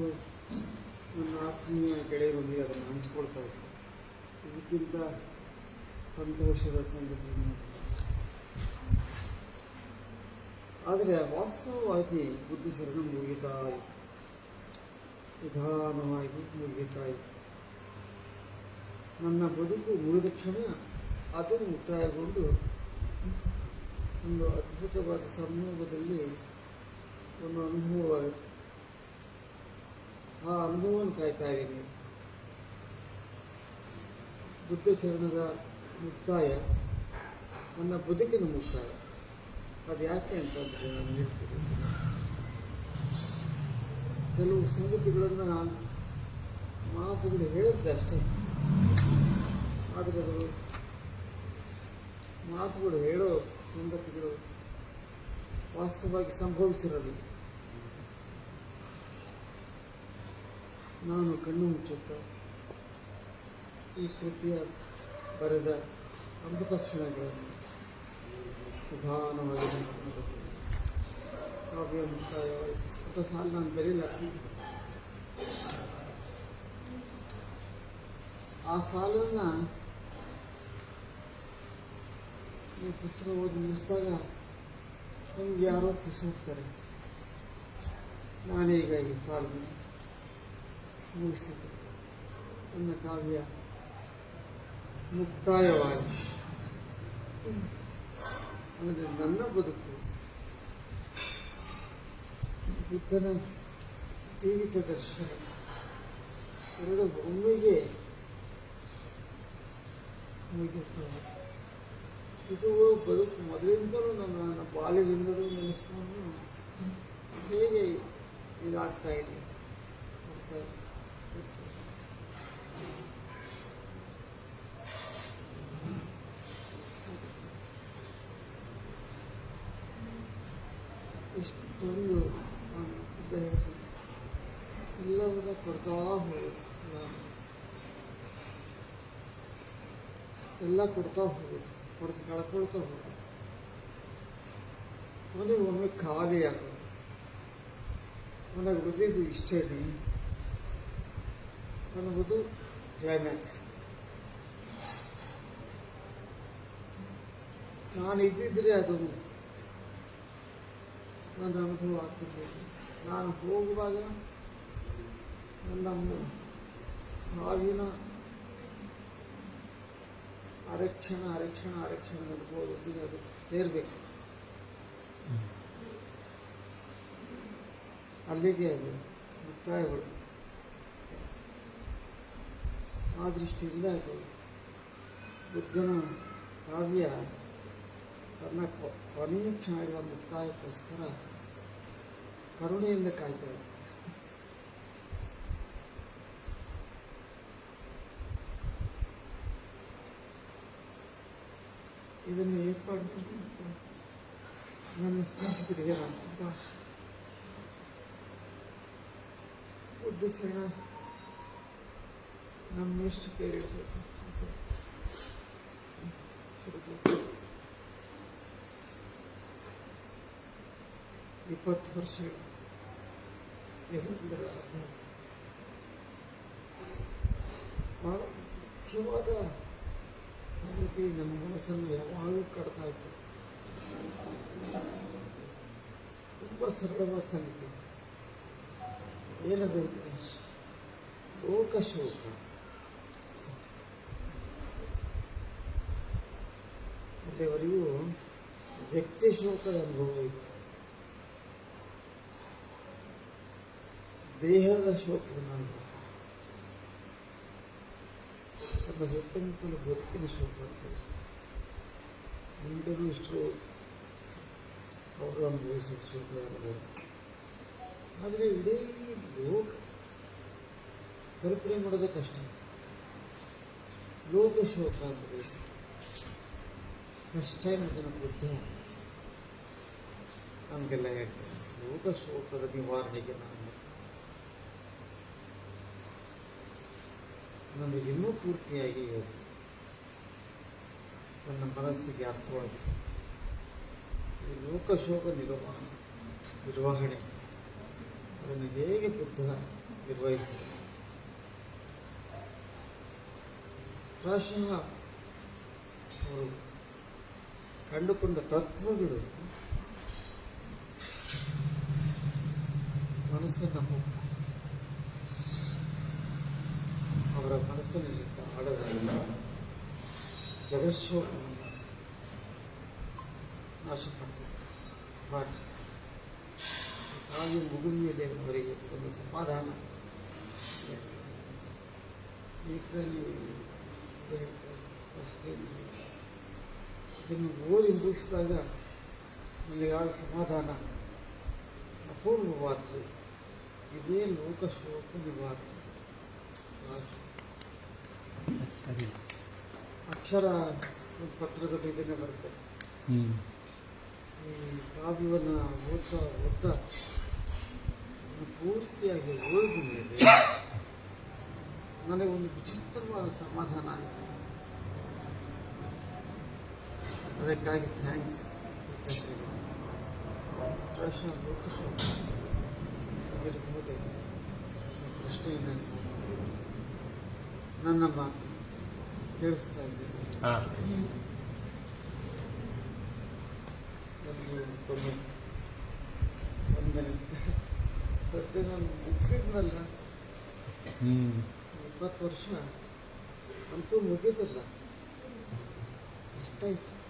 ಮತ್ತು ನನ್ನ ಆತ್ಮೀಯ ಗೆಳೆಯರೊಂದಿಗೆ ಅದನ್ನು ಹಂಚಿಕೊಳ್ತಾ ಇದ್ದೆ ಇದಕ್ಕಿಂತ ಸಂತೋಷದ ಸಂಗತಿ ಆದರೆ ವಾಸ್ತವವಾಗಿ ಬುದ್ಧಿ ಶರಣ ಮುಗಿತಾ ನಿಧಾನವಾಗಿ ಮುಗಿತಾ ನನ್ನ ಬದುಕು ಮುಗಿದ ಕ್ಷಣ ಅದನ್ನು ಮುಕ್ತಾಯಗೊಂಡು ಒಂದು ಅದ್ಭುತವಾದ ಸಂಯೋಗದಲ್ಲಿ ಒಂದು ಅನುಭವ ಆ ಅನುಭವವನ್ನು ಕಾಯ್ತಾ ಇದ್ದೀನಿ. ಬುದ್ಧ ಚರಣದ ಮುಕ್ತಾಯ, ನನ್ನ ಬದುಕಿನ ಮುಕ್ತಾಯ. ಅದು ಯಾಕೆ ಅಂತ ನಾನು ಹೇಳ್ತೀನಿ. ಕೆಲವು ಸಂಗತಿಗಳನ್ನು ಮಾತುಗಳು ಹೇಳಿದ್ದೆ ಅಷ್ಟೇ. ಆದರೆ ಅದು ಮಾತುಗಳು ಹೇಳೋ ಸಂಗತಿಗಳು ವಾಸ್ತವವಾಗಿ ಸಂಭವಿಸಿರಲಿಲ್ಲ. ನಾನು ಕಣ್ಣು ಮುಚ್ಚುತ್ತಾ ಈ ಕೃತಿಯ ಬರೆದ ಅಮೃತ ಕ್ಷಣಗಳನ್ನು ನಿಧಾನವಾಗಿ. ಕಾವ್ಯ ಮುಕ್ತಾಯವಾಯಿತು ಅಂತ ಸಾಲು ನಾನು ಬರೀಲ್ಲ ಆ ಸಾಲನ್ನು ಈ ಪುಸ್ತಕ ಓದಿ ಮುಗಿಸಿದಾಗ ನಮ್ಗೆ ಯಾರೋ ಕಿಸೋಗ್ತಾರೆ ನಾನೀಗ ಈ ಸಾಲನ್ನು ಮುಗಿಸಿದೆ. ನನ್ನ ಕಾವ್ಯ ಮುಕ್ತಾಯವಾಗಿ ಅಂದರೆ ನನ್ನ ಬದುಕು ಬುದ್ಧನ ಜೀವಿತ ದರ್ಶನ. ಎರಡು ಒಮ್ಮೆಗೆ ಮುಗಿಯುತ್ತದೆ ಇದು ಬದುಕು ಮೊದಲಿಂದಲೂ ನನ್ನ ನನ್ನ ಬಾಲ್ಯದಿಂದಲೂ ನೆನೆಸ್ಕೊಂಡು ಹೇಗೆ ಇದಾಗ್ತಾ ಇದೆ ಅಂತ ಗೊತ್ತಿಲ್ಲ. ನಾನು ಉದ್ದ ಹೇಳ್ತೀನಿ. ಎಲ್ಲವನ್ನ ಕೊಡ್ತಾ ನಾನು. ಎಲ್ಲ ಕೊಡ್ತಾ ಹೋಗೋದು ಕೊಡ್ತಾ ಕಳ್ಕೊಳ್ತಾ ಹೋಗೋದು ಮನೆ ಒಮ್ಮೆ ಖಾಲಿ ಆಗೋದು. ನನಗೆ ಗೊತ್ತಿದ್ದು ಇಷ್ಟೇನೆ ಅನ್ನೋದು ಕ್ಲೈಮ್ಯಾಕ್ಸ್ ನಾನು ಇದ್ದಿದ್ರೆ ಅದು ನನ್ನ ಅನುಭವ ಆಗ್ತಿರ್ಬೋದು. ನಾನು ಹೋಗುವಾಗ ನನ್ನ ಸಾವಿನ ಅರಕ್ಷಣ ಅರಕ್ಷಣ ಅರೆಕ್ಷಣ ಅನುಭವದೊಂದಿಗೆ ಅದು ಸೇರಬೇಕು. ಅಲ್ಲಿಗೆ ಅದು ಮುಕ್ತಾಯಗಳು ಆ ದೃಷ್ಟಿಯಿಂದ ಅದು ಬುದ್ಧನ ಕಾವ್ಯ ತನ್ನ ಕೊನೆಯ ಕ್ಷಣಗಳ ಮುಕ್ತಾಯಕ್ಕೋಸ್ಕರ ಕರುಣೆಯಿಂದ ಕಾಯ್ತಾ ಇದೆ ಇದನ್ನು ಏರ್ಪಾಡು ನನ್ನ ಸ್ನೇಹಿತರಿಗೆ ನಾನು ತುಂಬ ಬುದ್ಧ ಚರಣ ನಮ್ಮೆಷ್ಟು ಕೇಳಿರ್ಬೇಕು ಆಸೆ. ಇಪ್ಪತ್ತು ವರ್ಷ ನಿರಂತರ ಅಭ್ಯಾಸ ಮುಖ್ಯವಾದ ಸಂಗತಿ ನಮ್ಮ ಮನಸ್ಸನ್ನು ಯಾವಾಗಲೂ ಕಾಡ್ತಾ ಇತ್ತು. ತುಂಬ ಸರಳವಾದ ಸಂಗತಿ. ಏನದು ಲೋಕ ಲೋಕಶೋಕ ಅಲ್ಲಿವರೆಗೂ ವ್ಯಕ್ತಿ ಶೋಕದ ಅನುಭವ ಇತ್ತು. ದೇಹದ ಶೋಕವನ್ನು ತನ್ನ ಸುತ್ತಮುತ್ತಲ ಬದುಕಿನ ಶೋಕ ಮುಂದೆನೂ ಇಷ್ಟು ಅವರು ಅನುಭವಿಸಿದ ಶೋಕ ಆದರೆ ಇಡೀ ಲೋಕ ಕಲ್ಪನೆ ಮಾಡೋದೇ ಕಷ್ಟ. ಲೋಕ ಶೋಕ ಅಂದರೆ ಫಸ್ಟ್ ಟೈಮ್ ಅದನ್ನು ಬುದ್ಧ ನಮಗೆಲ್ಲ ಹೇಳ್ತಾರೆ. ಲೋಕ ಶೋಕದ ನಿವಾರಣೆಗೆ ನಾನು ನನಗೆ ಇನ್ನೂ ಪೂರ್ತಿಯಾಗಿ ತನ್ನ ಮನಸ್ಸಿಗೆ ಅರ್ಥವಾಗಿದೆ. ಈ ಲೋಕಶೋಕ ನಿರ್ವಹಣೆ ನಿರ್ವಹಣೆ ಅದನ್ನು ಹೇಗೆ ಬುದ್ಧ ನಿರ್ವಹಿಸಿದ? ಪ್ರಾಯಶಃ ಅವರು ಕಂಡುಕೊಂಡ ತತ್ವಗಳು ಮನಸ್ಸನ್ನು ಮುಕ್ಕು. ಅವರ ಮನಸ್ಸಿನಲ್ಲಿ ಆಡದ ಜಗಶೋಕವನ್ನು ನಾಶ ಮಾಡ್ತಾರೆ ಬಟ್ ಮುಗಿದ ಮೇಲೆ ಅವರಿಗೆ ಒಂದು ಸಮಾಧಾನ ಇದನ್ನು ಓದಿ ಮುಗಿಸಿದಾಗ ನನಗಾದ ಸಮಾಧಾನ ಅಪೂರ್ವವಾದ ಇದೇ ಲೋಕ ಶೋಕ ನಿವಾರಣೆ. ಅಕ್ಷರ ಪತ್ರದ ಇದನ್ನೇ ಬರುತ್ತೆ. ಈ ಕಾವ್ಯವನ್ನು ಓದ್ತಾ ಓದ್ತಾ ಪೂರ್ತಿಯಾಗಿ ಓದಿದ ಮೇಲೆ ನನಗೆ ಒಂದು ವಿಚಿತ್ರವಾದ ಸಮಾಧಾನ ಆಯಿತು. ಅದಕ್ಕಾಗಿ ಥ್ಯಾಂಕ್ಸ್ ಲೋಕಶೋಕ ಪ್ರಶ್ನೆ ಪ್ರಶ್ನೆಯನ್ನು ನನ್ನ ಮಾತು ಕೇಳಿಸ್ತಾ ಇದ್ದೀನಿ ಒಂದನೇ ಸದ್ಯ ನಾನು ಮುಗಿಸಿದ್ನಲ್ಲ. ಇಪ್ಪತ್ತು ವರ್ಷ. ಅಂತೂ ಮುಗಿದಲ್ಲ. ಎಷ್ಟಾಯ್ತು